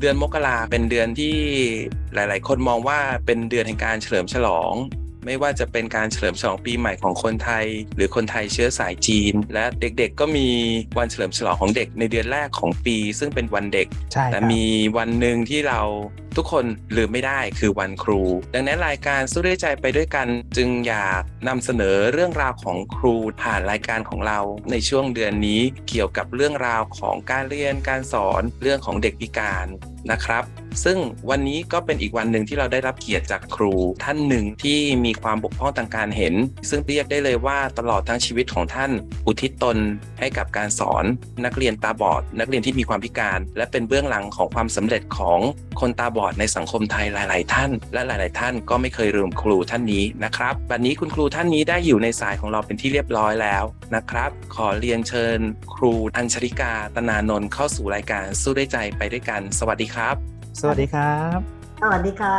เดือนมกราเป็นเดือนที่หลาย ๆ คนมองว่าเป็นเดือนแห่งการเฉลิมฉลอง ไม่ว่าจะเป็นการเฉลิมฉลองปีใหม่ของคนไทย หรือคนไทยเชื้อสายจีน และเด็กๆก็มีวันเฉลิมฉลองของเด็กในเดือนแรกของปี ซึ่งเป็นวันเด็ก แต่มีวันหนึ่งที่เราทุกคนลืมไม่ได้คือวันครู ดังนั้นรายการสู้ด้วยใจไปด้วยกัน จึงอยากนำเสนอเรื่องราวของครูผ่านรายการของเราในช่วงเดือนนี้เกี่ยวกับเรื่องราวของการเรียนการสอนเรื่องของเด็กพิการนะครับ ซึ่งวันนี้ก็เป็นอีกวันหนึ่งที่เราได้รับเกียรติจากครูท่านหนึ่งที่มีความบกพร่องทางการเห็น ซึ่งเรียกได้เลยว่าตลอดทั้งชีวิตของท่านอุทิศตนให้กับการสอน นักเรียนตาบอด นักเรียนที่มีความพิการ และเป็นเบื้องหลังของความสำเร็จของคนตาบอดในสังคมไทยหลาย ๆ ท่าน และหลาย ๆ ท่านก็ไม่เคยลืมครูท่านนี้นะครับวันนี้คุณครูท่านนี้ได้อยู่ในสายของเราเป็นที่เรียบร้อยแล้วนะครับ ขอเรียนเชิญ ครูอัญชริกาตนานนท์เข้าสู่รายการสู้ด้วยใจไปด้วยกัน สวัสดีครับ สวัสดีครับ สวัสดีค่ะ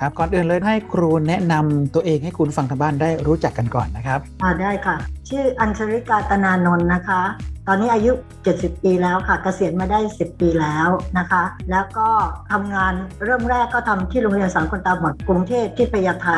ครับก่อนอื่นเลยให้ครูแนะนำตัวเองให้คุณฟังทางบ้านได้รู้จักกันก่อนนะครับอ่าได้ค่ะ ชื่ออัญชริกาตนานนท์นะคะ ตอนนี้อายุ 70 ปีแล้วค่ะ เกษียณมาได้ 10 ปีแล้วนะคะ แล้วก็ทำงานเริ่มแรกก็ทำที่โรงเรียนสอนคนตาบอดกรุงเทพที่พญาไท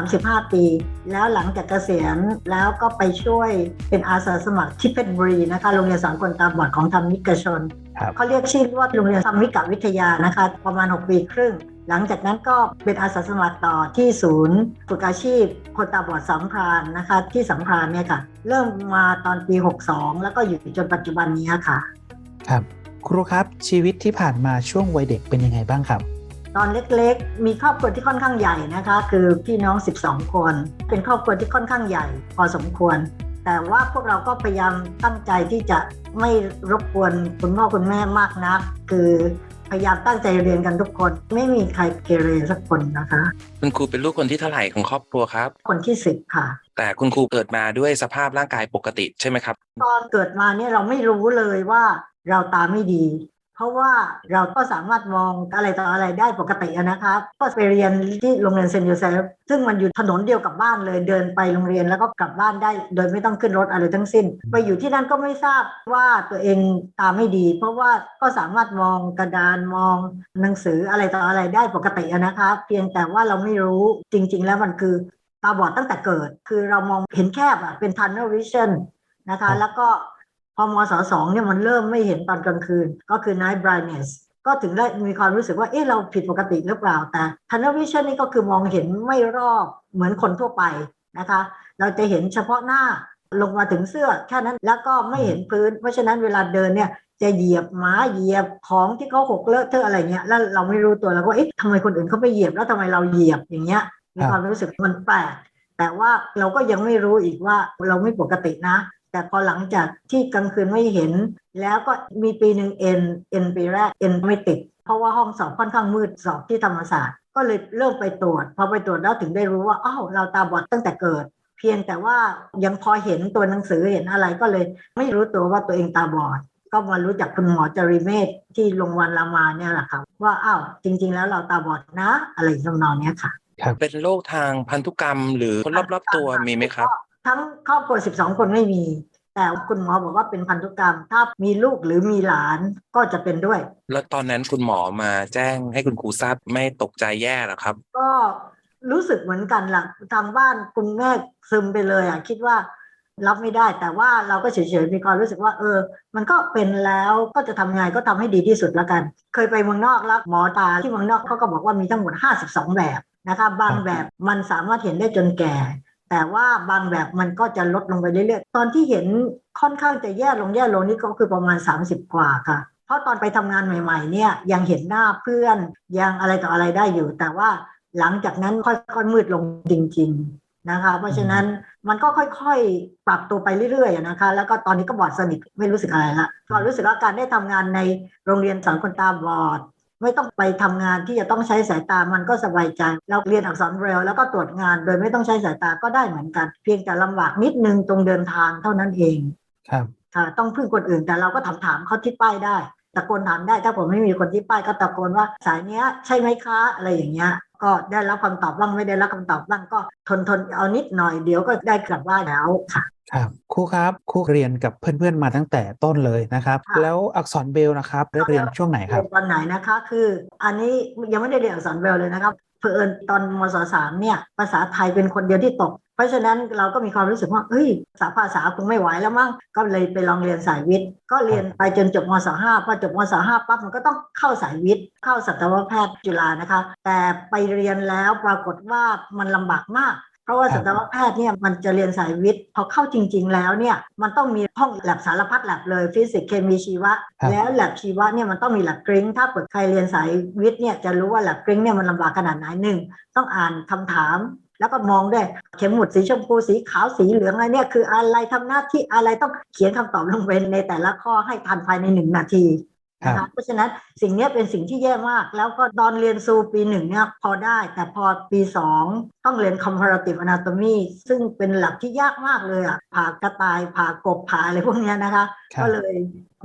35 ปี แล้วหลังจากเกษียณแล้วก็ไปช่วยเป็นอาสาสมัครที่เพชรบุรีนะคะ โรงเรียนสอนคนตาบอดของธรรมิกชนครับ เขาเรียกชื่อว่าโรงเรียนธรรมิกวิทยานะคะ ประมาณ 6 ปีครึ่ง หลังจากนั้นก็เป็นอาสาสมัครต่อที่ศูนย์ฝึกอาชีพ คนตาบอดสัมพรานนะคะ ที่สัมพรานเนี่ยค่ะ เริ่มมาตอนปี 62 แล้วก็อยู่จนปัจจุบันนี้ค่ะ ครับ ครูครับชีวิตที่ผ่านมาช่วงวัยเด็กเป็นยังไงบ้างครับตอนเล็กๆ มีครอบครัวที่ค่อนข้างใหญ่นะคะ คือพี่น้อง 12 คน เป็นครอบครัวที่ค่อนข้างใหญ่ พอสมควร แต่ว่าพวกเราก็พยายามตั้งใจที่จะไม่รบกวนคุณพ่อคุณแม่มากนัก คือพยายามตั้งใจเรียนกันทุกคน ไม่มีใครเกเรสักคนนะคะ คุณครูเป็นลูกคนที่เท่าไหร่ของครอบครัวครับ คนที่สิบค่ะ แต่คุณครูเกิดมาด้วยสภาพร่างกายปกติใช่ไหมครับ ตอนเกิดมาเนี่ยเราไม่รู้เลยว่าเราตาไม่ดี เพราะว่าเราก็สามารถมองอะไรต่ออะไรได้ปกตินะครับก็ไปเรียนที่โรงเรียนเซนต์โยเซฟซึ่งมันอยู่ถนนเดียวกับบ้านเลยเดินไปโรงเรียนแล้วก็กลับบ้านได้ โดยไม่ต้องขึ้นรถอะไรทั้งสิ้น ไปอยู่ที่นั่นก็ไม่ทราบว่าตัวเองตาไม่ดี เพราะว่าก็สามารถมองกระดานมองหนังสืออะไรต่ออะไรได้ปกตินะครับเพียงแต่ว่าเราไม่รู้จริง ๆ แล้วมันคือตาบอดตั้งแต่เกิด คือเรามองเห็นแคบอะเป็น tunnel vision นะคะ แล้วก็ พอมศสองเนี่ยมันเริ่มไม่เห็นตอนกลางคืน ก็คือ night brightness ก็ถึงได้มีความรู้สึกว่า เอ๊ะ เราผิดปกติหรือเปล่า แต่ tunnel vision นี่ก็คือมองเห็นไม่รอบเหมือนคนทั่วไปนะคะ เราจะเห็นเฉพาะหน้าลงมาถึงเสื้อแค่นั้นแล้วก็ไม่เห็นพื้น เพราะฉะนั้นเวลาเดินเนี่ยจะเหยียบหมาเหยียบของที่เขาหกเลอะเทอะอะไรเงี้ยแล้วเราไม่รู้ตัวเราก็เอ๊ะทำไมคนอื่นเขาไปเหยียบแล้วทำไมเราเหยียบอย่างเงี้ยมีความรู้สึกมันแปลกแต่ว่าเราก็ยังไม่รู้อีกว่าเราไม่ปกตินะ แต่พอหลังจากที่กลางคืนไม่เห็น แล้วก็มีปีหนึ่งเอ็นเอ็นปีแรกเอ็นไม่ติด เพราะว่าห้องสอบค่อนข้างมืดสอบที่ธรรมศาสตร์ ก็เลยเริ่มไปตรวจ พอไปตรวจแล้วถึงได้รู้ว่าอ้าวเราตาบอดตั้งแต่เกิด เพียงแต่ว่ายังพอเห็นตัวหนังสือเห็นอะไรก็เลย ไม่รู้ตัวว่าตัวเองตาบอด ก็มารู้จักคุณหมอจริเมธที่โรงพยาบาลรามาเนี่ยแหละค่ะว่าอ้าวจริง ๆ แล้วเราตาบอดนะ อะไรทำนองเนี้ยค่ะเป็นโรคทางพันธุกรรมหรือคนรอบๆตัวมีไหมครับ ทั้งครอบครัว 12 คนไม่มี แต่คุณหมอบอกว่าเป็นพันธุกรรม ถ้ามีลูกหรือมีหลานก็จะเป็นด้วย แล้วตอนนั้นคุณหมอมาแจ้งให้คุณครูทราบไม่ตกใจแย่หรอครับ ก็รู้สึกเหมือนกันล่ะทางบ้านคุณแม่ซึมไปเลยอะคิดว่ารับไม่ได้แต่ว่าเราก็เฉยๆมีความรู้สึกว่า เออ มันก็เป็นแล้วก็จะทำไงก็ทำให้ดีที่สุดแล้วกัน เคยไปเมืองนอกแล้วหมอตาที่เมืองนอกเขาก็บอกว่ามีทั้งหมด 52 แบบนะคะบางแบบมันสามารถเห็นได้จนแก่ แต่ว่าบางแบบมันก็จะลดลงไปเรื่อยๆ ตอนที่เห็นค่อนข้างจะแย่ลงแย่ลงนี่ก็คือประมาณ 30 กว่าค่ะ เพราะตอนไปทำงานใหม่ๆเนี่ยยังเห็นหน้าเพื่อนยังอะไรต่ออะไรได้อยู่ แต่ว่าหลังจากนั้นค่อยๆมืดลงจริง ๆนะคะ เพราะฉะนั้นมันก็ค่อยๆ ปรับตัวไปเรื่อยๆนะคะ แล้วก็ตอนนี้ก็บอดสนิทไม่รู้สึกอะไรละก็รู้สึกว่าการได้ทำงานในโรงเรียนสอนคนตาบอด ไม่ต้องไปทำงานที่จะต้องใช้สายตามันก็สบายใจ เราเรียนอักษรเบรลแล้วก็ตรวจงาน โดยไม่ต้องใช้สายตาก็ได้เหมือนกัน เพียงแต่ลำบากนิดนึงตรงเดินทางเท่านั้นเองครับค่ะต้องพึ่งคนอื่นแต่เราก็ถามถามๆเขาที่ป้ายได้ตะโกนถามได้ถ้าผมไม่มีคนที่ป้ายก็ตะโกนว่าสายเนี้ยใช่ไหมคะอะไรอย่างเงี้ยก็ได้รับคำตอบบ้างไม่ได้รับคำตอบบ้างก็ทนทนเอานิดหน่อยเดี๋ยวก็ได้กลับบ้านแล้วค่ะ ครับครูครับครูเรียนกับเพื่อนๆมาตั้งแต่ต้นเลยนะครับค่ะแล้วอักษรเบรลนะครับได้เรียนช่วงไหนครับตอนไหนนะคะคือ อันนี้ยังไม่ได้เรียนอักษรเบรลเลยนะครับเผอิญตอนมศสามเนี่ยภาษาไทยเป็นคนเดียวที่ตก เพราะฉะนั้นเราก็มีความรู้สึกว่าเฮ้ยภาษาภาษาคงไม่ไหวแล้วมั้งก็เลยไปลองเรียนสายวิทย์ ก็เรียนไปจนจบมศห้าพอจบมศห้าปั๊บมันก็ต้องเข้าสายวิทย์ เข้าสัตวแพทย์จุฬานะคะ แต่ไปเรียนแล้วปรากฏว่ามันลำบากมาก เพราะว่าครัสับตวแพทย์เนี่ยมันจะเรียนสายวิทย์ พอเข้าจริง ๆ แล้วเนี่ยมันต้องมีห้องแลบสารพัดแลบเลยฟิสิกส์เคมีชีวะครับแล้วแลบชีวะเนี่ยมันต้องมีแลบกริ้งถ้าเกิดใครเรียนสายวิทย์เนี่ยจะรู้ว่าแลบกริ้งเนี่ยมันลำบากขนาดไหนหนึ่งต้องอ่านคำถามแล้วก็มองด้วยเข็มหมุดสีชมพูสีขาวสีเหลืองอะไรเนี่ยคืออะไรทำหน้าที่อะไรต้องเขียนคำตอบลงไปในแต่ละข้อให้ทันภายในหนึ่งนาทีครั นะบคะเพราะฉะนั้นสิ่งเนี้ยเป็นสิ่งที่แย่มาก แล้วก็ตอนเรียนซูปีหนึ่งเนี่ยพอได้ แต่พอปีสองต้องเรียน comparative anatomy ซึ่งเป็นหลักที่ยากมากเลยอะผ่ากระต่ายผ่ากบผ่าอะไรพวกเนี้ยนะคะครับก็เลย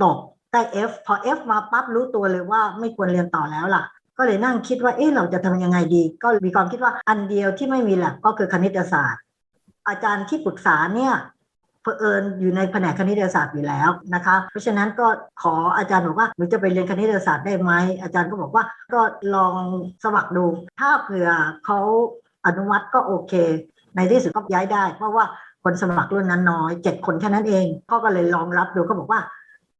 ตกได้ F พอ F มาปั๊บรู้ตัวเลยว่าไม่ควรเรียนต่อแล้วล่ะ ก็เลยนั่งคิดว่าเอ๊ะเราจะทำยังไงดี ก็มีความคิดว่าอันเดียวที่ไม่มีแลบก็คือคณิตศาสตร์ อาจารย์ที่ปรึกษาเนี่ย เผอิญอยู่ในแผนกคณิตศาสตร์อยู่แล้วนะคะ เพราะฉะนั้นก็ขออาจารย์บอกว่าหนูจะไปเรียนคณิตศาสตร์ได้ไหมอาจารย์ก็บอกว่าก็ลองสมัครดู ถ้าเผื่อเขาอนุมัติก็โอเค ในที่สุดก็ย้ายได้ เพราะว่าคนสมัครรุ่นนั้นน้อยเจ็ดคนแค่นั้นเองเขาก็เลยลองรับดูเขาบอกว่า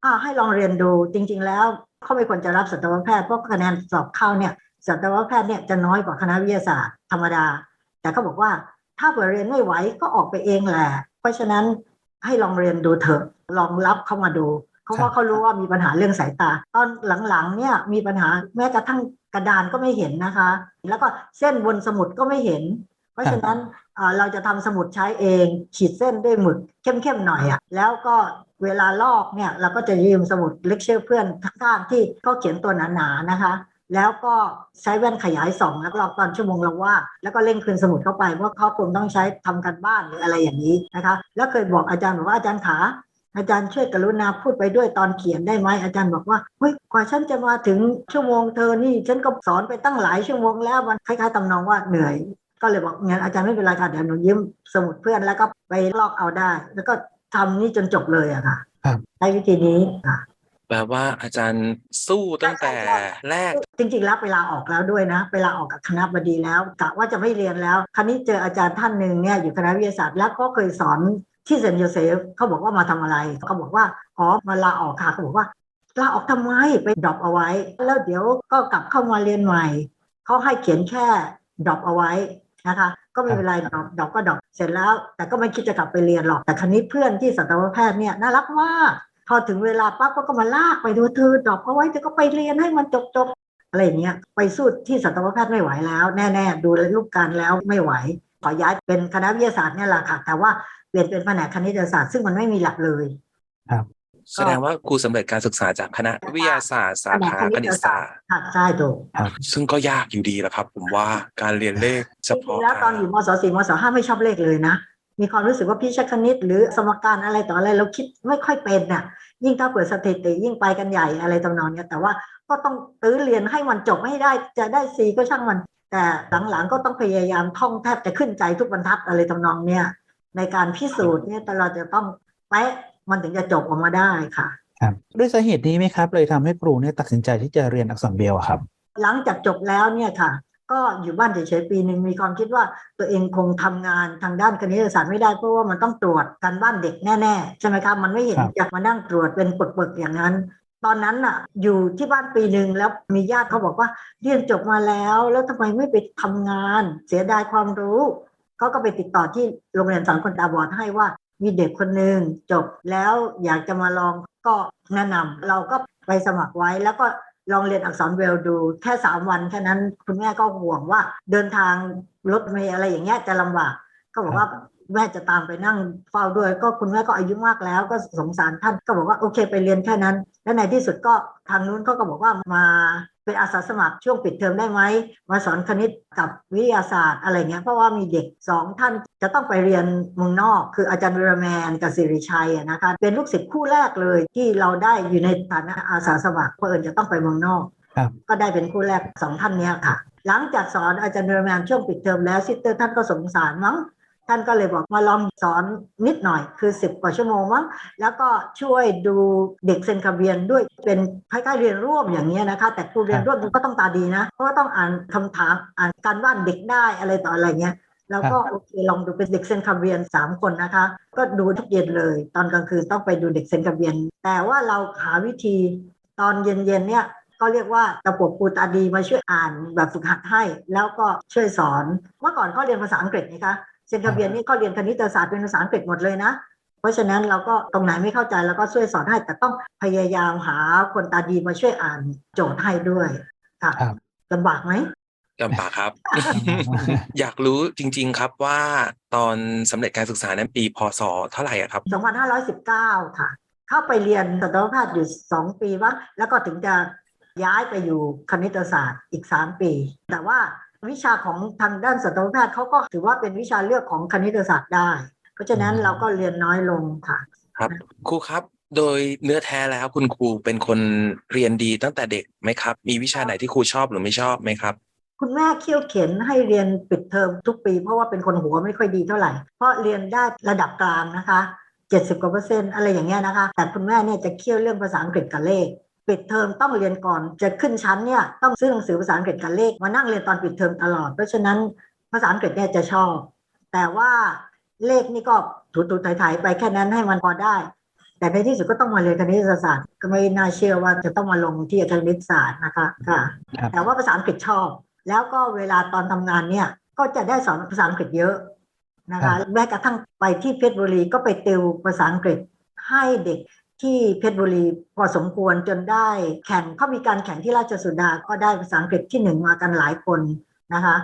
อ่าให้ลองเรียนดูจริง ๆ แล้วเขาไม่ควรจะรับสัตวแพทย์เพราะคะแนนสอบเข้าเนี่ยสัตวแพทย์เนี่ยจะน้อยกว่าคณะวิทยาศาสตร์ธรรมดา แต่เขาบอกว่าถ้าเผื่อเรียนไม่ไหวก็ออกไปเองแหละ เพราะฉะนั้น ให้ลองเรียนดูเถอะลองรับเข้ามาดูเพราะว่าเขารู้ว่ามีปัญหาเรื่องสายตา ตอนหลังๆเนี่ยมีปัญหาแม้กระทั่งกระดานก็ไม่เห็นนะคะ แล้วก็เส้นบนสมุดก็ไม่เห็น เพราะฉะนั้นเราจะทำสมุดใช้เอง ขีดเส้นด้วยหมึกเข้มๆหน่อยอะ่ะแล้วก็เวลาลอกเนี่ยเราก็จะยืมสมุดเลคเชอร์เพื่อนข้างๆที่เขาเขียนตัวหนาๆนะคะ แล้วก็ใช้แว่นขยายส่องแล้วก็ลอกตอนชั่วโมงละว่า แล้วก็เร่งคืนสมุดเข้าไปเพราะเขาคงต้องใช้ทำกันบ้านหรืออะไรอย่างนี้นะคะแล้วเคยบอกอาจารย์บอกว่าอาจารย์ขาอาจารย์ช่วยกรุณาพูดไปด้วยตอนเขียนได้ไหมอาจารย์บอกว่าเฮ้ยกว่าฉันจะมาถึงชั่วโมงเธอนี่ ฉันก็สอนไปตั้งหลายชั่วโมงแล้วมันคล้ายๆตำนองว่าเหนื่อย ก็เลยบอกงั้นอาจารย์ไม่เป็นไรค่ะเดี๋ยวหนูยืมสมุดเพื่อนแล้วก็ไปลอกเอาได้ แล้วก็ทำนี่จนจบเลยอะค่ะครับใช้วิธีนี้ค่ะ แปลว่าอาจารย์สู้ตั้งแต่แรก จริงๆ แล้วเวลาออกแล้วด้วยนะเวลาออกกับคณะบดีแล้วกะว่าจะไม่เรียนแล้ว คราวนี้เจออาจารย์ท่านหนึ่งเนี่ยอยู่คณะวิทยาศาสตร์แล้วก็เคยสอนที่เซนต์โยเซฟเขาบอกว่ามาทำอะไรเขาบอกว่าอ๋อมาลาออกค่ะเขาบอกว่าลาออกทำไมไปดรอปเอาไว้ แล้วเดี๋ยวก็กลับเข้ามาเรียนใหม่เขาให้เขียนแค่ดรอปเอาไว้นะคะก็ไม่เป็นไรดรอปดรอปก็ดรอปเสร็จแล้ว แต่ก็ไม่คิดจะกลับไปเรียนหรอกแต่คราวนี้เพื่อนที่สัตวแพทย์เนี่ยน่ารักมาก พอถึงเวลาปั๊บก็ก็มาลากไปดูเธอดรอปเอาไว้เธอก็ไปเรียนให้มันจบจบๆอะไรอย่างเงี้ยไปสู้ที่สัตวแพทย์ไม่ไหวแล้ว แน่ๆดูรูปการแล้วไม่ไหวขอย้ายเป็นคณะวิทยาศาสตร์เนี่ยแหละค่ะ แต่ว่าเปลี่ยนเป็นแผนกคณิตศาสตร์ซึ่งมันไม่มีหลักเลยแสดงว่าครูสำเร็จการศึกษาจากคณะวิทยาศาสตร์สาขาคณิตศาสตร์ค่ะใช่ถูกซึ่งก็ยากอยู่ดีแหละครับ ผมว่าการเรียนเลขเฉจริพาะงๆแล้วตอนอยู่มศสี่มศห้าไม่ชอบเลขเลยนะ มีความรู้สึกว่าพิชคณิต หรือสมการอะไรต่ออะไรเราคิดไม่ค่อยเป็นน่ะ ยิ่งถ้าเปิดสถิติยิ่งไปกันใหญ่อะไรตำนองเนี้ยแต่ว่าก็ต้องตื้อเรียนให้มันจบให้ได้จะได้ซีก็ช่างมัน แต่หลังๆก็ต้องพยายามท่องแทบจะขึ้นใจทุกบรรทัดอะไรทำนองเนี้ยในการพิสูจน์เนี่ยแต่เราจะต้องเป๊ะมันถึงจะจบออกมาได้ค่ะครับด้วยสาเหตุนี้ไหมครับ เลยทำให้ครูเนี่ยตัดสินใจที่จะเรียนอักษรเบรลล์อะครับ หลังจากจบแล้วเนี่ยค่ะ ก็อยู่บ้านเฉยๆปีหนึ่งมีความคิดว่าตัวเองคงทำงานทางด้านคณิตศาสตร์ไม่ได้เพราะว่ามันต้องตรวจการบ้านเด็กแน่ๆใช่ไหมครับมันไม่เห็นจะมานั่งตรวจเป็นปึกๆอย่างนั้น ตอนนั้นน่ะอยู่ที่บ้านปีหนึ่งแล้วมีญาติเขาบอกว่าเรียนจบมาแล้ว แล้วทำไมไม่ไปทำงาน เสียดายความรู้เขาก็ไปติดต่อที่โรงเรียนสอนคนตาบอดให้ว่ามีเด็กคนหนึ่งจบแล้วอยากจะมาลองก็แนะนำเราก็ไปสมัครไว้แล้วก็ ลองเรียนอักษรเวลดูแค่สามวันแค่นั้นคุณแม่ก็ห่วงว่าเดินทางรถเมล์อะไรอย่างเงี้ยจะลำบากก็บอกว่าแม่จะตามไปนั่งเฝ้าด้วย ก็คุณแม่ก็อายุมากแล้ว ก็สงสารท่านก็บอกว่าโอเคไปเรียนแค่นั้น และในที่สุดก็ทางนู้นเขาก็บอกว่ามา เป็นอาสาสมัครช่วงปิดเทอมได้ไหมมาสอนคณิตกับวิทยาศาสตร์อะไรเงี้ยเพราะว่ามีเด็กสองท่านจะต้องไปเรียนเมืองนอก คืออาจารย์วิรแมนกับสิริชัยอะนะคะเป็นลูกศิษย์คู่แรกเลยที่เราได้อยู่ในฐานะอาสาสมัครเพราะเอิญจะต้องไปเมืองนอกครับก็ได้เป็นคู่แรกสองท่านเนี้ยค่ะ หลังจากสอนอาจารย์วิรแมนช่วงปิดเทอมแล้วซิสเตอร์ท่านก็สงสารมั้ง ท่านก็เลยบอกมาลองสอนนิดหน่อยคือ 10 กว่าชั่วโมงมั้งแล้วก็ช่วยดูเด็กเซนคาเบียนด้วยเป็นคล้ายๆเรียนร่วมอย่างนี้ยนะคะ แต่ครูเรียนร่วมก็ต้องตาดีนะเพราะว่าต้องอ่านคำถามอ่านการบ้านเด็กได้อะไรต่ออะไรเงี้ยแล้วก็โอเคลองดูเป็นเด็กเซนคาเบียนสามคนนะคะ ก็ดูทุกเย็นเลย ตอนกลางคืนต้องไปดูเด็กเซนคาเบียน แต่ว่าเราหาวิธีตอนเย็นๆเนี่ยก็เรียกว่าตะปบปูตาดีมาช่วยอ่านแบบฝึกหัดให้ แล้วก็ช่วยสอน เมื่อก่อนเขาเรียนภาษาอังกฤษนะคะ เซนคาเบียนนี่เขาเรียนคณิตศาสตร์เป็นภาษาอังกฤษหมดเลยนะ เพราะฉะนั้นเราก็ตรงไหนไม่เข้าใจเราก็ช่วยสอนให้ แต่ต้องพยายามหาคนตาดีมาช่วยอ่านโจทย์ให้ด้วยค่ะครับลำบากไหมลำบากครับ อยากรู้จริง ๆครับว่าตอนสำเร็จการศึกษานั้นปีพศเท่าไหร่อะครับ 2519 ค่ะ เข้าไปเรียนสัตวแพทย์อยู่ 2 ปีวะแล้วก็ถึงจะย้ายไปอยู่คณิตศาสตร์อีก 3 ปี แต่ว่า วิชาของทางด้านสัตวแพทย์เขาก็ถือว่าเป็นวิชาเลือกของคณิตศาสตร์ได้ เพราะฉะนั้นเราก็เรียนน้อยลงค่ะ ครับครูครับโดยเนื้อแท้แล้วคุณครูเป็นคนเรียนดีตั้งแต่เด็กไหมครับ มีวิชาไหนที่ครูชอบหรือไม่ชอบไหมครับ คุณแม่เคี่ยวเข็นให้เรียนปิดเทอมทุกปี เพราะว่าเป็นคนหัวไม่ค่อยดีเท่าไหร่ เพราะเรียนได้ระดับกลางนะคะ70กว่าเปอร์เซ็นต์อะไรอย่างเงี้ยนะคะ แต่คุณแม่เนี่ยจะเคี่ยวเรื่องภาษาอังกฤษกับเลข ปิดเทอมต้องเรียนก่อนจะขึ้นชั้นเนี่ยต้องซื้อหนังสือภาษาอังกฤษกับเลขมานั่งเรียนตอนปิดเทอมตลอด เพราะฉะนั้นภาษาอังกฤษเนี่ยจะชอบ แต่ว่าเลขนี่ก็ถูๆไถๆไปแค่นั้นให้มันพอได้ แต่ในที่สุดก็ต้องมาเรียนคณิตศาสตร์ ก็ไม่น่าเชื่อว่าจะต้องมาลงที่คณิตศาสตร์นะคะค่ะครับแต่ว่าภาษาอังกฤษชอบ แล้วก็เวลาตอนทำงานเนี่ยก็จะได้สอนภาษาอังกฤษเยอะนะครัคะบแม้กระทั่งไปที่เพชรบุรีก็ไปติวภาษาอังกฤษให้เด็ก ที่เพชรบุรีพอสมควรจนได้แข่งเขามีการแข่งที่ราชสุดาก็ได้ภาษาอังกฤษที่หนึ่งมากันหลายคนนะคะ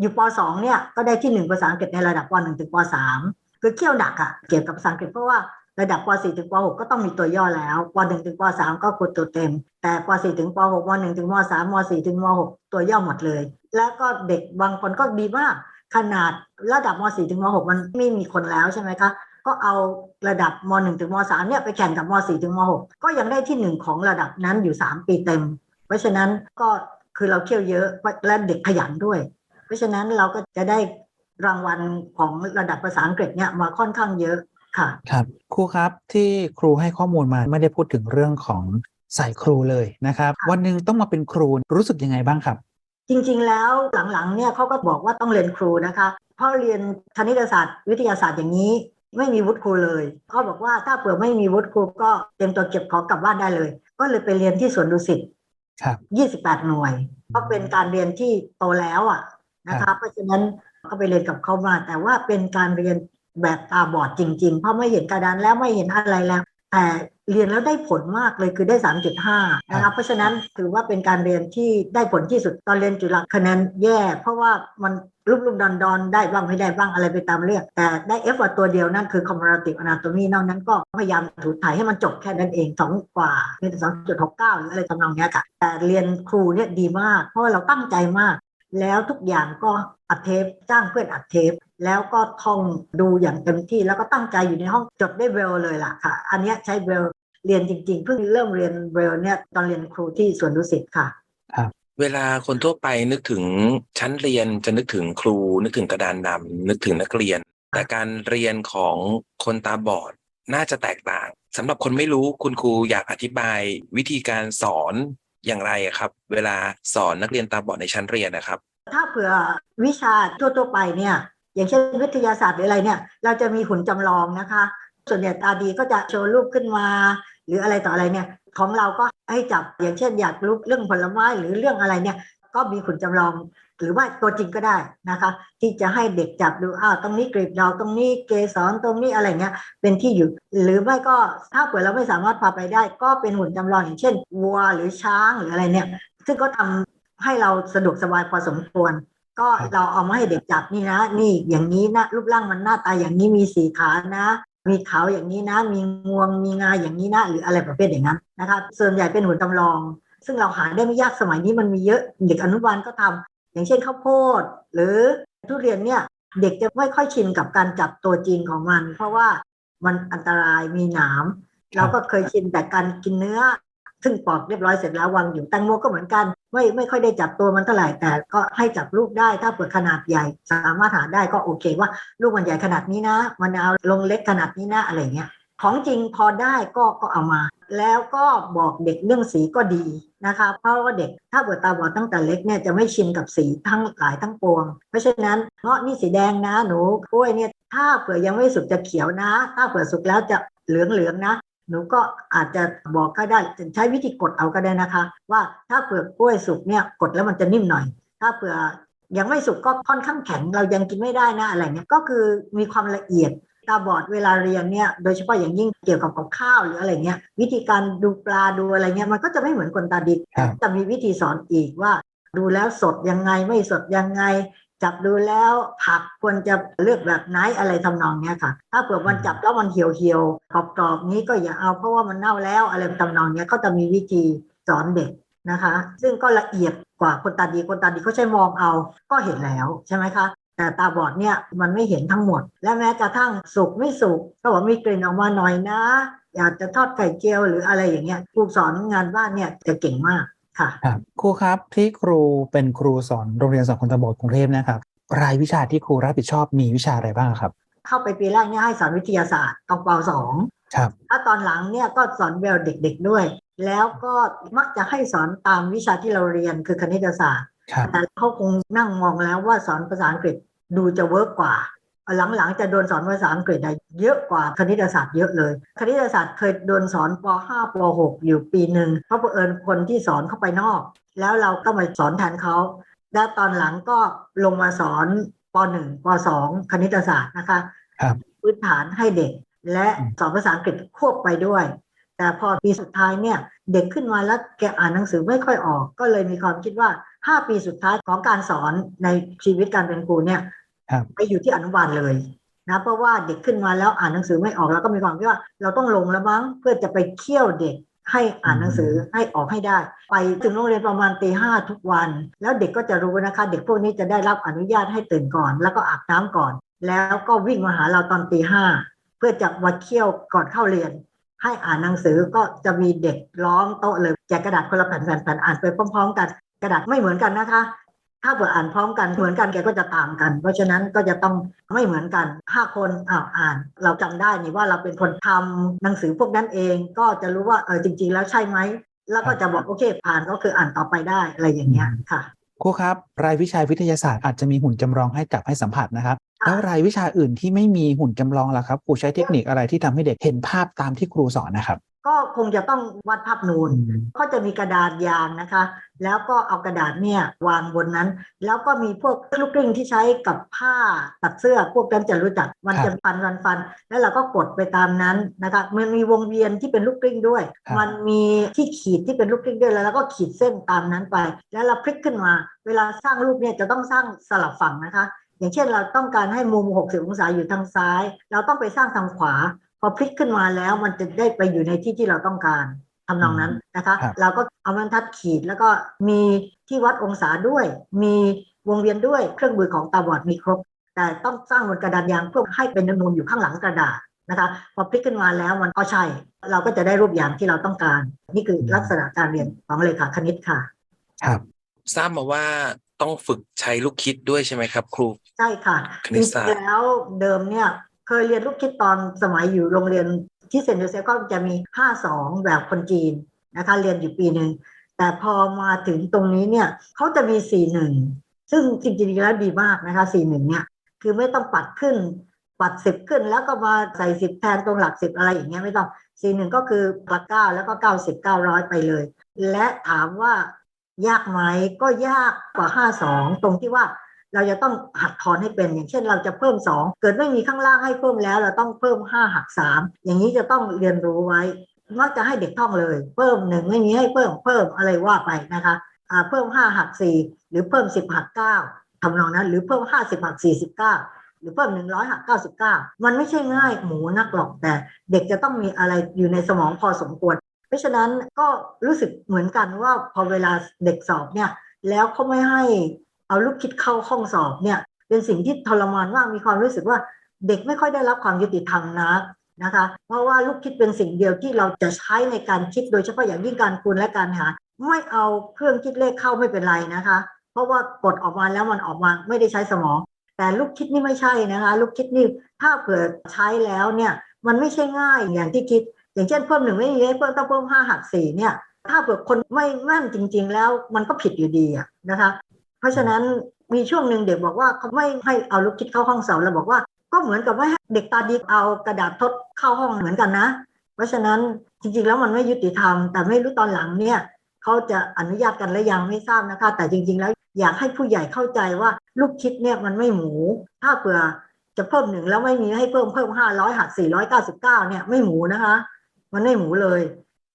อยู่ปสองเนี่ยก็ได้ที่หนึ่งภาษาอังกฤษในระดับปหนึ่งถึงปสามคือเขี่ยวหนักอะเกี่ยวกับภาษาอังกฤษเพราะว่าระดับป .4 ถึงป .6 ก็ต้องมีตัวย่อแล้วป .1 ถึงป .3 ก็คือตัวเต็ม แต่ป .4 ถึงป .6 ม .1 ถึงม .3 ม .4 ถึงม .6 ตัวย่อหมดเลย แล้วก็เด็กบางคนก็ดีมากขนาดระดับม .4 ถึงม .6 มันไม่มีคนแล้วใช่ไหมคะ ก็เอาระดับม .1 ถึงม .3 เนี่ยไปแข่งกับม .4 ถึงม .6 ก็ยังได้ที่หนึ่งของระดับนั้นอยู่ 3 ปีเต็ม เพราะฉะนั้นก็คือเราเที่ยวเยอะและเด็กขยันด้วย เพราะฉะนั้นเราก็จะได้รางวัลของระดับภาษาอังกฤษเนี่ยมาค่อนข้างเยอะค่ะครับครูครับที่ครูให้ข้อมูลมาไม่ได้พูดถึงเรื่องของสายครูเลยนะครับค่ะวันหนึ่งต้องมาเป็นครูรู้สึกยังไงบ้างครับ จริงๆแล้วหลังๆเนี่ยเขาก็บอกว่าต้องเรียนครูนะคะเพราะเรียนคณิตศาสตร์วิทยาศาสตร์อย่างนี้ ไม่มีวุฒิครูเลยเขาบอกว่าถ้าเผื่อไม่มีวุฒิครูก็เตรียมตัวเก็บของกลับบ้านได้เลย ก็เลยไปเรียนที่สวนดุสิตครับ28หน่วย ก็เป็นการเรียนที่โตแล้วอะนะครัคะบเพราะฉะนั้นก็ไปเรียนกับเขามา แต่ว่าเป็นการเรียนแบบตาบอดจริงๆ เพราะไม่เห็นกระดานแล้วไม่เห็นอะไรแล้ว แต่เรียนแล้วได้ผลมากเลยคือได้ 3.5 นะครับเพราะฉะนั้นถือว่าเป็นการเรียนที่ได้ผลที่สุดตอนเรียนจุฬาคะแนนแย่ เพราะว่ามัน รุ่มรุ่มดอนดอนๆ ได้บ้างไม่ได้บ้างอะไรไปตามเรื่อง แต่ได้ F ว่าตัวเดียวนั่นคือ comparative anatomy นอกนั้นก็พยายามถูถ่ายให้มันจบแค่นั้นเองสองกว่าเป็นสองจุดหกเก้าหรืออะไรทำนองเนี้ยค่ะ แต่เรียนครูเนี่ยดีมาก เพราะเราตั้งใจมาก แล้วทุกอย่างก็อัดเทปจ้างเพื่อนอัดเทปแล้วก็ท่องดูอย่างเต็มที่แล้วก็ตั้งใจอยู่ในห้องจดได้เวลเลยล่ะค่ะ อันนี้ใช้เวลเรียนจริงๆ เพิ่งเริ่มเรียนเวลเนี่ยตอนเรียนครูที่สวนดุสิตค่ะ เวลาคนทั่วไปนึกถึงชั้นเรียนจะนึกถึงครู นึกถึงกระดานดำนึกถึงนักเรียน แต่การเรียนของคนตาบอดน่าจะแตกต่างสำหรับคนไม่รู้คุณครูอยากอธิบายวิธีการสอนอย่างไรครับ เวลาสอนนักเรียนตาบอดในชั้นเรียนนะครับ ถ้าเผื่อวิชาทั่วๆไปเนี่ย อย่างเช่นวิทยาศาสตร์หรืออะไรเนี่ย เราจะมีหุ่นจำลองนะคะ ส่วนใหญ่ตาดีก็จะโชว์รูปขึ้นมา หรืออะไรต่ออะไรเนี่ย ของเราก็ให้จับอย่างเช่นอยากรู้เรื่องผลไม้หรือเรื่องอะไรเนี่ย ก็มีหุ่นจำลอง หรือว่าตัวจริงก็ได้นะคะ ที่จะให้เด็กจับดูอ้าวตรงนี้กลีบดอกตรงนี้เกสรตรงนี้อะไรเงี้ยเป็นที่อยู่ หรือไม่ก็ถ้าเผื่อเราไม่สามารถพาไปได้ ก็เป็นหุ่นจำลองอย่างเช่นวัวหรือช้างหรืออะไรเนี่ยซึ่งก็ทำให้เราสะดวกสบายพอสมควร ก็เราเอามาให้เด็กจับนี่นะ นี่อย่างนี้นะรูปร่างมันหน้าตาอย่างนี้มีสีขานะ มีเขาอย่างนี้นะ มีงวงมีงาอย่างนี้นะ หรืออะไรประเภทอย่างนั้นนะครับส่วนใหญ่เป็นหุ่นจำลอง ซึ่งเราหาได้ไม่ยากสมัยนี้มันมีเยอะเด็กอนุบาลก็ทำอย่างเช่นข้าวโพด หรือทุเรียนเนี่ยเด็กจะไม่ค่อยชินกับการจับตัวจริงของมัน เพราะว่ามันอันตรายมีหนามเราก็เคยชินแต่การกินเนื้อ ซึ่งปอกเรียบร้อยเสร็จแล้ววางอยู่แตงโมก็เหมือนกัน ไม่ไม่ค่อยได้จับตัวมันเท่าไหร่แต่ก็ให้จับลูกได้ถ้าเปิดขนาดใหญ่ สามารถหาได้ก็โอเคว่า ลูกมันใหญ่ขนาดนี้นะมะนาวลงเล็กขนาดนี้นะอะไรเงี้ยของจริงพอได้ก็ก็เอามา แล้วก็บอกเด็กเรื่องสีก็ดีนะคะ เพราะว่าเด็กถ้าเปิดตาบอดตั้งแต่เล็กเนี่ยจะไม่ชินกับสีทั้งหลายทั้งปวง เพราะฉะนั้นเงาะนี่สีแดงนะหนูกล้วยเนี่ยถ้าเผื่อยังไม่สุกจะเขียวนะ ถ้าเผื่อสุกแล้วจะเหลืองเหลืองๆนะ หนูก็อาจจะบอกก็ได้ใช้วิธีกดเอาก็ได้นะคะ ว่าถ้าเปลือกกล้วยสุกเนี่ยกดแล้วมันจะนิ่มหน่อย ถ้าเผื่อยังไม่สุกก็ค่อนข้างแข็งเรายังกินไม่ได้นะอะไรเนี่ยก็คือมีความละเอียดตาบอดเวลาเรียนเนี่ยโดยเฉพาะอย่างยิ่งเกี่ยวกับกับข้าวหรืออะไรเงี้ยวิธีการดูปลาดูอะไรเงี้ยมันก็จะไม่เหมือนคนตาดีครับจะมีวิธีสอนอีกว่า ดูแล้วสดยังไงไม่สดยังไง จับดูแล้วผักควรจะเลือกแบบไหนอะไรทำนองเนี้ยค่ะ ถ้าเผื่อมันจับแล้วมันเหี่ยวเหี่ยวๆกรอบๆนี้ก็อย่าเอาเพราะว่ามันเน่าแล้วอะไรทำนองเนี้ยก็จะมีวิธีสอนเด็กนะคะ ซึ่งก็ละเอียดกว่าคนตาดีคนตาดีเขาใช้มองเอาก็เห็นแล้วใช่ไหมคะแต่ตาบอดเนี่ยมันไม่เห็นทั้งหมด และแม้กระทั่งสุกไม่สุกก็บอกมีกลิ่นออกมาหน่อยนะ อยากจะทอดไข่เจียวหรืออะไรอย่างเงี้ยครูสอนงานบ้านเนี่ยจะเก่งมาก ค่ะครับครูครับที่ครูเป็นครูสอนโรงเรียนสอนคนตาบอดกรุงเทพนะครับ รายวิชาที่ครูรับผิดชอบมีวิชาอะไรบ้างครับ เข้าไปปีแรกเนี่ยให้สอนวิทยาศาสตร์ตอนปสองครับถ้าตอนหลังเนี่ยก็สอนเวลเด็กๆด้วย แล้วก็มักจะให้สอนตามวิชาที่เราเรียนคือคณิตศาสตร์ครับแต่เขาคงนั่งมองแล้วว่าสอนภาษาอังกฤษดูจะเวิร์กกว่า หลังๆจะโดนสอนภาษาอังกฤษได้เยอะกว่าคณิตศาสตร์เยอะเลย คณิตศาสตร์เคยโดนสอนป .5 ป .6 อยู่ปีหนึ่งเพราะเผอิญคนที่สอนเข้าไปนอก แล้วเราก็มาสอนแทนเขาแล้วตอนหลังก็ลงมาสอนป .1 ป .2 คณิตศาสตร์นะคะครับพื้นฐานให้เด็ก และสอนภาษาอังกฤษควบไปด้วย แต่พอปีสุดท้ายเนี่ยเด็กขึ้นมาแล้วแกอ่านหนังสือไม่ค่อยออก ก็เลยมีความคิดว่า 5 ปีสุดท้ายของการสอนในชีวิตการเป็นครูเนี่ยครับ ไปอยู่ที่อนุบาลเลยนะเพราะว่าเด็กขึ้นมาแล้วอ่านหนังสือไม่ออกแล้วก็มีความคิดว่า เราต้องลงแล้วมั้งเพื่อจะไปเคี่ยวเด็กให้อ่านหนังสือให้ออกให้ได้ ไปถึงโรงเรียนประมาณตีห้าทุกวัน แล้วเด็กก็จะรู้นะคะ เด็กพวกนี้จะได้รับอนุญาตให้ตื่นก่อน แล้วก็อาบน้ำก่อน แล้วก็วิ่งมาหาเราตอนตีห้าเพื่อจะมาเคี่ยวก่อนเข้าเรียน ให้อ่านหนังสือก็จะมีเด็กล้อมโต๊ะเลยแจกกระดาษคนละแผ่นแผ่นแผ่นอ่านไปพร้อม ๆ กัน กระดาษไม่เหมือนกันนะคะ ถ้าเผื่ออ่านพร้อมกันเหมือนกันแกก็จะตามกัน เพราะฉะนั้นก็จะต้องไม่เหมือนกันห้าคนอ้าวอ่าน เราจำได้นี่ว่าเราเป็นคนทำหนังสือพวกนั้นเอง ก็จะรู้ว่าเออจริง ๆ แล้วใช่ไหมแล้วก็จะบอกโอเคผ่านก็คืออ่านต่อไปได้อะไรอย่างเงี้ยค่ะครูครับ รายวิชาวิทยาศาสตร์อาจจะมีหุ่นจำลองให้จับให้สัมผัสนะครับ แล้วรายวิชาอื่นที่ไม่มีหุ่นจำลองล่ะครับครูใช้เทคนิคอะไรที่ทำให้เด็กเห็นภาพตามที่ครูสอนนะครับ ก็คงจะต้องวาดภาพนูนก็จะมีกระดาษยางนะคะ แล้วก็เอากระดาษเนี่ยวางบนนั้น แล้วก็มีพวกลูกกลิ้งที่ใช้กับผ้าตัดเสื้อพวกนั้นจะรู้จักมันครับจะฟันฟันฟัน แล้วเราก็กดไปตามนั้นนะคะมันมีวงเวียนที่เป็นลูกกลิ้งด้วยครับมันมีที่ขีดที่เป็นลูกกลิ้งด้วยแล้วเราก็ขีดเส้นตามนั้นไป แล้วเราพลิกขึ้นมา เวลาสร้างรูปเนี่ยจะต้องสร้างสลับฝั่งนะคะอย่างเช่นเราต้องการให้มุม 60 องศาอยู่ทางซ้าย เราต้องไปสร้างทางขวา พอพลิกขึ้นมาแล้วมันจะได้ไปอยู่ในที่ที่เราต้องการทำนองนั้นนะคะครับเราก็เอาบรรทัดขีดแล้วก็มีที่วัดองศาด้วย มีวงเวียนด้วยเครื่องมือของตาบอดมีครบ แต่ต้องสร้างบนกระดาษยางเพื่อให้เป็นนูนๆอยู่ข้างหลังกระดาษนะคะพอพลิกขึ้นมาแล้วมันก็ใช่ เราก็จะได้รูปอย่างที่เราต้องการ นี่คือลักษณะการเรียนของเลขาคณิตค่ะ ครับ ทราบมาว่าต้องฝึกใช้ลูกคิดด้วยใช่ไหมครับ ครู ใช่ค่ะคจณิริตศาสตร์งๆแล้วเดิมเนี่ย เคยเรียนลูกคิดตอนสมัยอยู่โรงเรียนที่เซนต์โยเซฟก็จะมี 52 แบบคนจีนนะคะเรียนอยู่ปีหนึ่ง แต่พอมาถึงตรงนี้เนี่ยเขาจะมี 41 ซึ่งจริงๆแล้วดีมากนะคะ 41 เนี่ย คือไม่ต้องปัดขึ้นปัด 10 ขึ้นแล้วก็มาใส่ 10 แทนตรงหลัก 10 อะไรอย่างเงี้ยไม่ต้อง 41 ก็คือหลัก 9 แล้วก็ 90 900 ไปเลย และถามว่ายากไหมก็ยากกว่า 52 ตรงที่ว่า เราจะต้องหักทอนให้เป็น อย่างเช่นเราจะเพิ่ม 2 เกิดไม่มีข้างล่างให้เพิ่มแล้ว เราต้องเพิ่ม 5 หัก 3 อย่างนี้จะต้องเรียนรู้ไว้มักจะให้เด็กท่องเลย เพิ่มหนึ่งไม่มีให้เพิ่มเพิ่มอะไรว่าไปนะคะเพิ่ม 5 หัก 4 หรือเพิ่ม 10 หัก 9ทำนองนั้นหรือเพิ่ม 50 หัก 49หรือเพิ่ม100หัก99มันไม่ใช่ง่ายหมูนักหรอกแต่ เด็กจะต้องมีอะไรอยู่ในสมองพอสมควร เพราะฉะนั้นก็รู้สึกเหมือนกันว่าพอเวลาเด็กสอบเนี่ย แล้วเขาไม่ให้ เอาลูกคิดเข้าห้องสอบเนี่ยเป็นสิ่งที่ทรมานมากมีความรู้สึกว่าเด็กไม่ค่อยได้รับความยุติธรรมนะนะคะ เพราะว่าลูกคิดเป็นสิ่งเดียวที่เราจะใช้ในการคิดโดยเฉพาะอย่างยิ่งการคูณและการหารไม่เอาเครื่องคิดเลขเข้าไม่เป็นไรนะคะ เพราะว่ากดออกมาแล้วมันออกมาไม่ได้ใช้สมอง แต่ลูกคิดนี่ไม่ใช่นะคะ ลูกคิดนี่ถ้าเผื่อใช้แล้วเนี่ยมันไม่ใช่ง่ายอย่างที่คิด อย่างเช่นเพิ่มหนึ่งไม่มีเพิ่มต้องเพิ่มห้าหักสี่เนี่ยถ้าเผื่อคนไม่แม่นจริง ๆ แล้วมันก็ผิดอยู่ดีอะนะคะ ราะฉะนั้นมีช่วงหนึ่งเด็กบอกว่าเขาไม่ให้เอาลูกคิดเข้าห้องสอบเราบอกว่า ก็เหมือนกับไม่ให้เด็กตาดีเอากระดาษทดเข้าห้องเหมือนกันนะ เพราะฉะนั้นจริงๆแล้วมันไม่ยุติธรรม แต่ไม่รู้ตอนหลังเนี่ยเขาจะอนุญาตกันหรือยังไม่ทราบนะคะ แต่จริง ๆ แล้วอยากให้ผู้ใหญ่เข้าใจว่าลูกคิดเนี่ยมันไม่หมู ถ้าเผื่อจะเพิ่มหนึ่งแล้วไม่มีให้เพิ่มเพิ่มห้าร้อยหักสี่ร้อยเก้าสิบเก้าเนี่ยไม่หมูนะคะ มันไม่หมูเลย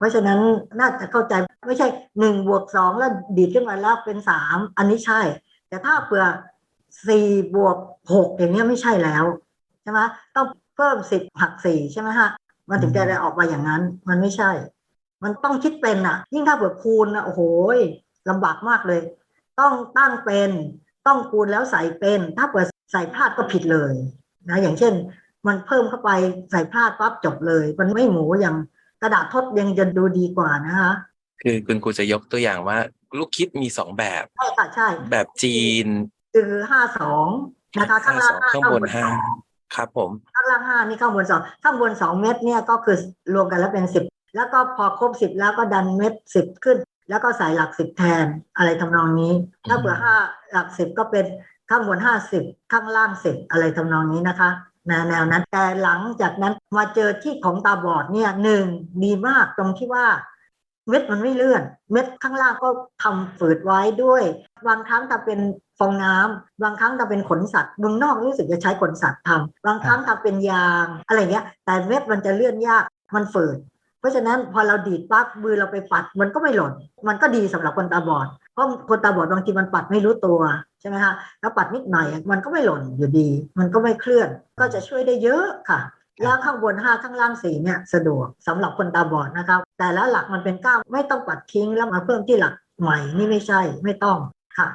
เพราะฉะนั้นน่าจะเข้าใจไม่ใช่หนึ่งบวกสองแล้วดีดขึ้นมาแล้วเป็นสามอันนี้ใช่ แต่ถ้าเผื่อสี่บวกหกอย่างเงี้ไม่ใช่แล้วใช่ไหมต้องเพิ่มสิบหักสี่ใช่ไหมฮะมันถึงจะได้ออกมาอย่างนั้น มันไม่ใช่ มันต้องคิดเป็นอะ ยิ่งถ้าเผื่อคูณนะโอ้โหลำบากมากเลย ต้องตั้งเป็น ต้องคูณแล้วใส่เป็น ถ้าเผื่อใส่พลาดก็ผิดเลยนะอย่างเช่น มันเพิ่มเข้าไปใส่พลาดปั๊บจบเลย มันไม่หมูอย่าง กระดาษทดยังจะดูดีกว่านะคะ คือคุณครูจะยกตัวอย่างว่า ลูกคิดมีสองแบบ ใช่ค่ะใช่ แบบจีน คือห้าสองนะคะข้างล่าง52ข้างบนห้าสองครับผมข้างล่างห้านี่ข้างบนสองข้างบนสองเม็ดเนี่ยก็คือรวมกันแล้วเป็นสิบแล้วก็พอครบสิบแล้วก็ดันเม็ดสิบขึ้น แล้วก็ใส่หลักสิบแทนอะไรทำนองนี้ ถ้าเผื่อห้าหลักสิบก็เป็นข้างบนห้าสิบข้างล่างสิบอะไรทำนองนี้นะคะ แนวแนวนั้นแต่หลังจากนั้นมาเจอที่ของตาบอดเนี่ยหนึ่งดีมากตรงที่ว่า เม็ดมันไม่เลื่อน เม็ดข้างล่างก็ทำฝืดไว้ด้วย บางครั้งจะเป็นฟองน้ำบางครั้งจะเป็นขนสัตว์เมืองนอกรู้สึกจะใช้ขนสัตว์ทำบางครั้งจะเป็นยางอะไรเงี้ย แต่เม็ดมันจะเลื่อนยากมันฝืด เพราะฉะนั้นพอเราดีดปั๊บมือเราไปปัดมันก็ไม่หล่น มันก็ดีสำหรับคนตาบอด เพราะคนตาบอดบางทีมันปัดไม่รู้ตัวใช่ไหมคะแล้วปัดนิดหน่อยมันก็ไม่หล่นอยู่ดี มันก็ไม่เคลื่อน ก็จะช่วยได้เยอะค่ะแล้วข้างบนห้าข้างล่างสี่เนี่ยสะดวกสำหรับคนตาบอดนะครับ แต่ละหลักมันเป็นก้าไม่ต้องปัดทิ้งแล้วมาเพิ่มที่หลักใหม่นี่ไม่ใช่ไม่ต้องค่ะ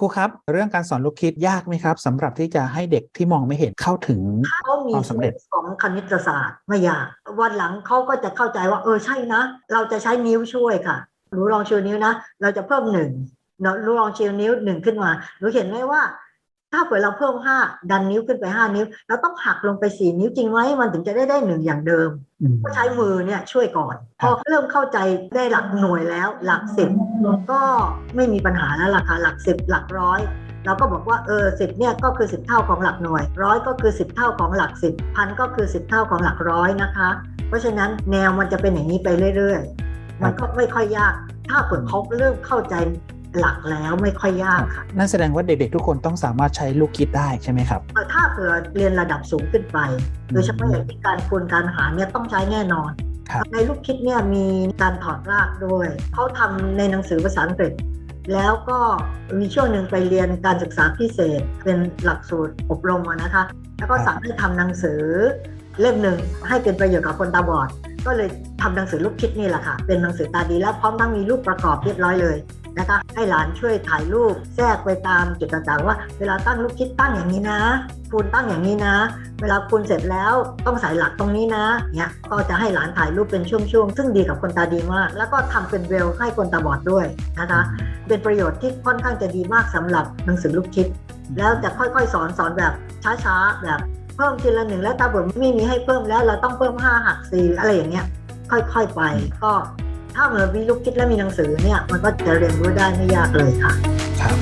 ครูครับ เรื่องการสอนลูกคิดยากไหมครับสำหรับที่จะให้เด็กที่มองไม่เห็นเข้าถึงเขามีความสำเร็จของคณิตศาสตร์ไม่ยาก วันหลังเขาก็จะเข้าใจว่าเออใช่นะ เราจะใช้นิ้วช่วยค่ะหนูลองชูนิ้วนะ เราจะเพิ่มหนึ่งเนาะหนูลองชูนิ้วหนึ่งขึ้นมาหนูเห็นไหมว่า ถ้าเกิดเราเพิ่มห้าดันนิ้วขึ้นไปห้านิ้ว เราต้องหักลงไปสี่นิ้วจริงไหมมันถึงจะได้ได้หนึ่งอย่างเดิมอืมก็ใช้มือเนี่ยช่วยก่อน พอเริ่มเข้าใจได้หลักหน่วยแล้ว หลักสิบก็ไม่มีปัญหาแล้วล่ะค่ะหลักสิบหลักร้อยเราก็บอกว่าเออสิบเนี่ยก็คือสิบเท่าของหลักหน่วยร้อยก็คือสิบเท่าของหลักสิบพันก็คือสิบเท่าของหลักร้อยนะคะ เพราะฉะนั้นแนวมันจะเป็นอย่างนี้ไปเรื่อย ๆ มันก็ไม่ค่อยยากถ้าเปิดเขาเริ่มเข้าใจ หลักแล้วไม่ค่อยยากค่ะ นั่นแสดงว่าเด็กๆทุกคนต้องสามารถใช้ลูกคิดได้ใช่ไหมครับเออถ้าเผื่อเรียนระดับสูงขึ้นไป โดยเฉพาะอย่างที่การคูณการหารเนี่ยต้องใช้แน่นอนครับในลูกคิดเนี่ยมีการถอดรากด้วย เขาทำในหนังสือภาษาอังกฤษ แล้วก็มีช่วงหนึ่งไปเรียนการศึกษาพิเศษ เป็นหลักสูตรอบรมอะนะคะ แล้วก็สั่งให้ทำหนังสือเล่มหนึ่งให้เป็นประโยชน์กับคนตาบอดก็เลยทำหนังสือลูกคิดนี่แหละค่ะ เป็นหนังสือตาดีแล้วพร้อมทั้งมีรูปประกอบเรียบร้อยเลย นะคะให้หลานช่วยถ่ายรูปแทรกไปตามจุดต่างๆ ว่าเวลาตั้งลูกคิดตั้งอย่างนี้นะคูณตั้งอย่างนี้นะ เวลาคูณเสร็จแล้วต้องใส่หลักตรงนี้นะเนี่ยก็จะให้หลานถ่ายรูปเป็นช่วงๆ ซึ่งดีกับคนตาดีมาก แล้วก็ทำเป็นเวลให้คนตาบอดด้วยนะคะ เป็นประโยชน์ที่ค่อนข้างจะดีมากสำหรับหนังสือลูกคิด แล้วจะค่อยๆสอนสอนแบบช้าๆ แบบเพิ่มทีละหนึ่งแล้วตาบอดไม่มีให้เพิ่มแล้วเราต้องเพิ่มห้าหักสี่อะไรอย่างเงี้ยค่อยๆไปก็ ถ้าเมื่อมีลูกคิดและมีหนังสือเนี่ย มันก็จะเรียนรู้ได้ไม่ยากเลยค่ะ ครับ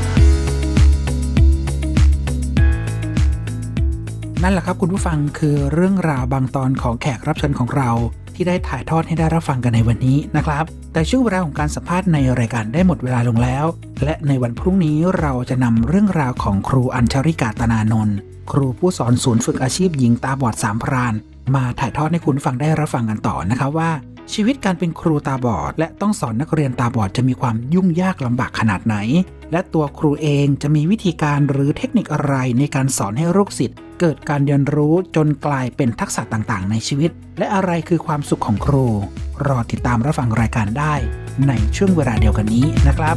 นั่นแหละครับคุณผู้ฟังคือเรื่องราวบางตอนของแขกรับเชิญของเราที่ได้ถ่ายทอดให้ได้รับฟังกันในวันนี้นะครับ แต่ช่วงเวลาของการสัมภาษณ์ในรายการได้หมดเวลาลงแล้ว และในวันพรุ่งนี้เราจะนำเรื่องราวของครูอัญชริกาตนานนท์ครูผู้สอนศูนย์ฝึกอาชีพหญิงตาบอดสามพราน มาถ่ายทอดให้คุณฟังได้รับฟังกันต่อนะครับว่า ชีวิตการเป็นครูตาบอด และต้องสอนนักเรียนตาบอดจะมีความยุ่งยากลำบากขนาดไหน และตัวครูเองจะมีวิธีการหรือเทคนิคอะไรในการสอนให้ลูกศิษย์เกิดการเรียนรู้จนกลายเป็นทักษะต่างๆ ในชีวิต และอะไรคือความสุขของครู รอติดตามรับฟังรายการได้ ในช่วงเวลาเดียวกันนี้นะครับ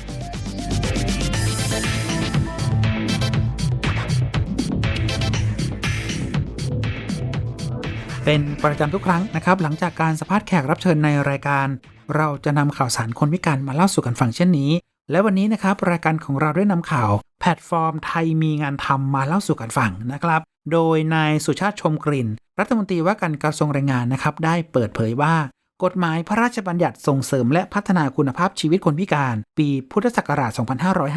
เป็นประจำทุกครั้งนะครับ หลังจากการสัมภาษณ์แขกรับเชิญในรายการ เราจะนำข่าวสารคนพิการมาเล่าสู่กันฟังเช่นนี้ และวันนี้นะครับรายการของเราได้นำข่าว แพลตฟอร์มไทยมีงานทำมาเล่าสู่กันฟังนะครับ โดยนายสุชาติชมกลิ่น รัฐมนตรีว่าการกระทรวงแรงงานนะครับได้เปิดเผยว่ากฎหมายพระราชบัญญัติส่งเสริมและพัฒนาคุณภาพชีวิตคนพิการ ปีพุทธศักราช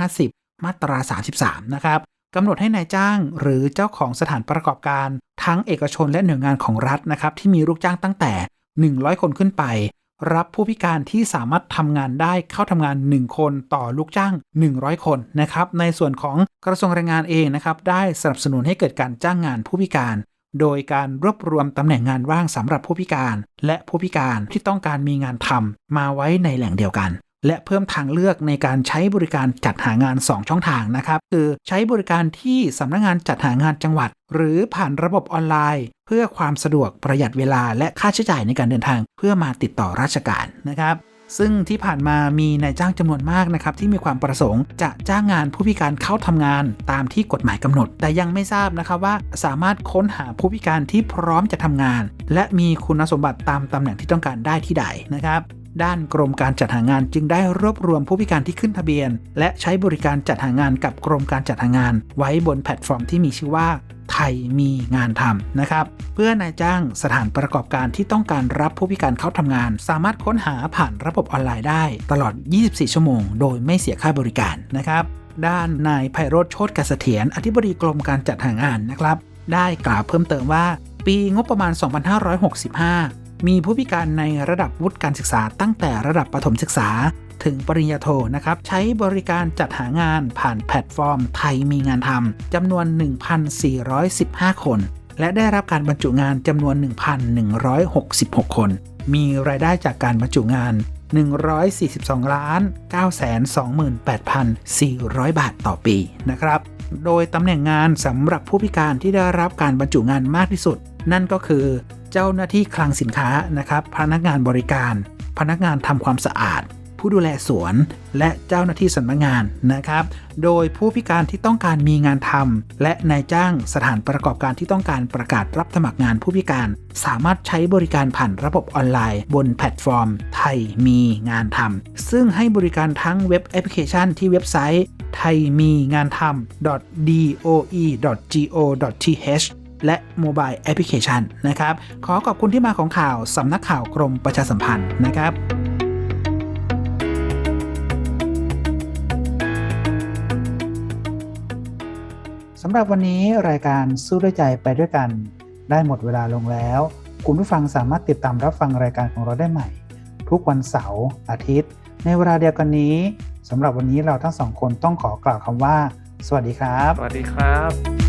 2550 มาตรา 33 นะครับ กำหนดให้ในายจ้างหรือเจ้าของสถานประกอบการ ทั้งเอกชนและหน่วยงานของรัฐนะครับ ที่มีลูกจ้างตั้งแต่ 100 คนขึ้นไป รับผู้พิการที่สามารถทำงานได้เข้าทำงาน 1 คนต่อลูกจ้าง 100 คนนะครับในส่วนของกระทรวงแรงงานเองนะครับได้สนับสนุนให้เกิดการจ้างงานผู้พิการ โดยการรวบรวมตำแหน่งงานว่างสำหรับผู้พิการ และผู้พิการที่ต้องการมีงานทำมาไว้ในแหล่งเดียวกัน และเพิ่มทางเลือกในการใช้บริการจัดหางาน 2 ช่องทางนะครับ คือใช้บริการที่สำนักงานจัดหางานจังหวัด หรือผ่านระบบออนไลน์ เพื่อความสะดวกประหยัดเวลาและค่าใช้จ่ายในการเดินทาง เพื่อมาติดต่อราชการนะครับซึ่งที่ผ่านมามีนายจ้างจำนวนมากนะครับที่มีความประสงค์จะจ้างงานผู้พิการเข้าทำงานตามที่กฎหมายกำหนด แต่ยังไม่ทราบนะครับว่าสามารถค้นหาผู้พิการที่พร้อมจะทำงาน และมีคุณสมบัติตามตำแหน่งที่ต้องการได้ที่ใดนะครับ ด้านกรมการจัดหางานจึงได้รวบรวมผู้พิการที่ขึ้นทะเบียน และใช้บริการจัดหางานกับกรมการจัดหางาน ไว้บนแพลตฟอร์มที่มีชื่อว่าไทยมีงานทำนะครับ เพื่อนายจ้างสถานประกอบการที่ต้องการรับผู้พิการเข้าทำงาน สามารถค้นหาผ่านระบบออนไลน์ได้ ตลอด 24 ชั่วโมง โดยไม่เสียค่าบริการนะครับ ด้านนายไพโรธโชติกเสถียรอธิบดีกรมการจัดหางานนะครับ ได้กล่าวเพิ่มเติมว่า ปีงบประมาณ 2565 มีผู้พิการในระดับวุฒิการศึกษาตั้งแต่ระดับประถมศึกษา ถึงปริญญาโทนะครับ ใช้บริการจัดหางานผ่านแพลตฟอร์ม ไทยมีงานทำจำนวน 1,415 คน และได้รับการบรรจุงานจำนวน 1,166 คน มีรายได้จากการบรรจุงาน 142ล้าน928,400 บาทต่อปีนะครับ โดยตำแหน่งงานสำหรับผู้พิการที่ได้รับการบรรจุงานมากที่สุด นั่นก็คือเจ้าหน้าที่คลังสินค้านะครับ พนักงานบริการ พนักงานทำความสะอาด ผู้ดูแลสวน และเจ้าหน้าที่สำนักงานนะครับ โดยผู้พิการที่ต้องการมีงานทำและนายจ้างสถานประกอบการที่ต้องการประกาศรับสมัครงานผู้พิการ สามารถใช้บริการผ่านระบบออนไลน์ บนแพลตฟอร์ม ไทยมีงานทำซึ่งให้บริการทั้งเว็บแอปพลิเคชันที่เว็บไซต์ไทยมีงานทำ doe.go.th และโมบายแอปพลิเคชันนะครับ ขอขอบคุณที่มาของข่าวสำนักข่าวกรมประชาสัมพันธ์นะครับสำหรับวันนี้รายการสู้ด้วยใจไปด้วยกัน ได้หมดเวลาลงแล้ว คุณผู้ฟังสามารถติดตามรับฟังรายการของเราได้ใหม่ ทุกวันเสาร์อาทิตย์ ในเวลาเดียวกันนี้สำหรับวันนี้เราทั้งสองคนต้องขอกล่าวคำว่า สวัสดีครับ สวัสดีครับ